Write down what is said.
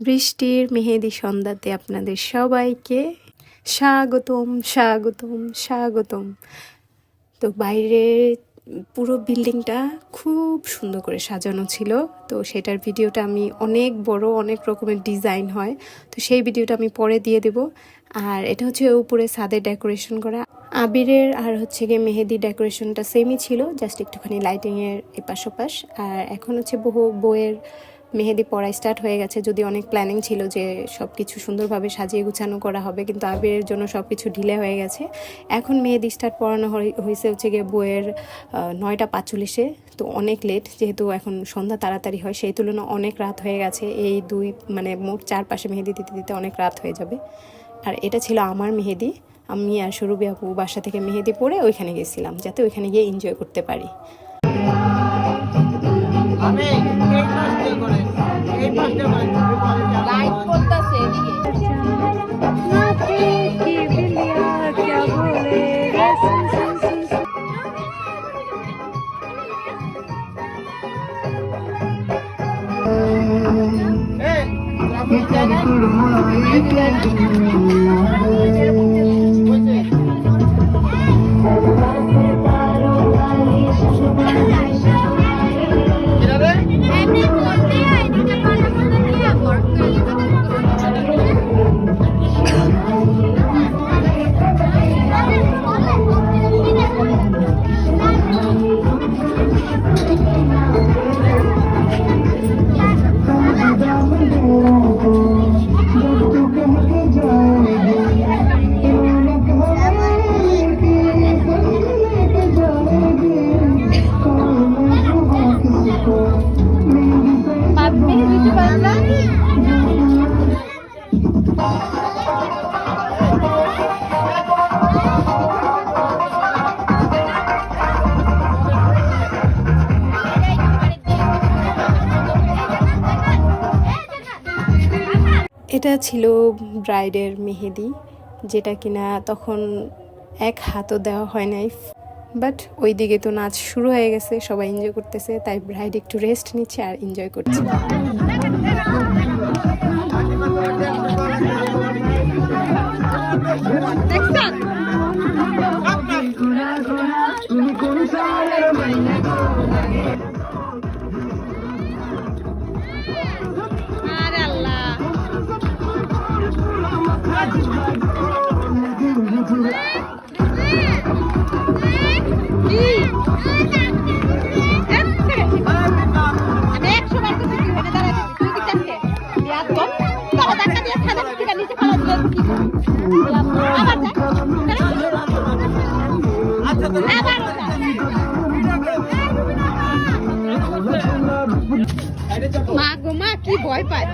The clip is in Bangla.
বৃষ্টির মেহেদি সন্ধ্যাতে আপনাদের সবাইকে স্বাগতম স্বাগতম স্বাগতম। তো বাইরে পুরো বিল্ডিংটা খুব সুন্দর করে সাজানো ছিল। তো সেটার ভিডিওটা আমি অনেক বড়, অনেক রকমের ডিজাইন হয়। তো সেই ভিডিওটা আমি পরে দিয়ে দেব। আর এটা হচ্ছে উপরে ছাদে ডেকোরেশন করা আবিরের আর হচ্ছে গিয়ে মেহেদি ডেকোরেশনটা সেমই ছিল, জাস্ট একটুখানি লাইটিংয়ের এপাশ ওপাশ। আর এখন হচ্ছে বহু বইয়ের মেহেদি পড়া স্টার্ট হয়ে গেছে। যদি অনেক প্ল্যানিং ছিল যে সব কিছু সুন্দরভাবে সাজিয়ে গুছানো করা হবে, কিন্তু আবিরের জন্য সব কিছু ঢিলে হয়ে গেছে। এখন মেহেদি স্টার্ট পড়ানো হয়ে- হয়েছে হচ্ছে গিয়ে বইয়ের নয়টা পাঁচচল্লিশে। তো অনেক লেট যেহেতু এখন সন্ধ্যা তাড়াতাড়ি হয়, সেই তুলনায় অনেক রাত হয়ে গেছে। এই দুই মানে মোট চারপাশে মেহেদি দিতে দিতে অনেক রাত হয়ে যাবে। আর এটা ছিল আমার মেহেদি। আমি আর সুরভি আপু বাসা থেকে মেহেদি পরে ওইখানে গেছিলাম, যাতে ওইখানে গিয়ে এনজয় করতে পারি। করে এই পাশ দিয়ে করে। লাইট করতেছে এদিকে এই, এটা ছিল ব্রাইডের মেহেদি, যেটা কিনা তখন এক হাতও দেওয়া হয় নাই। বাট ওই দিকে তো নাচ শুরু হয়ে গেছে, সবাই এনজয় করতেছে, তাই ব্রাইড একটু রেস্ট নিচ্ছে আর এনজয় করছে। মা গো মা কি ভয় পায়।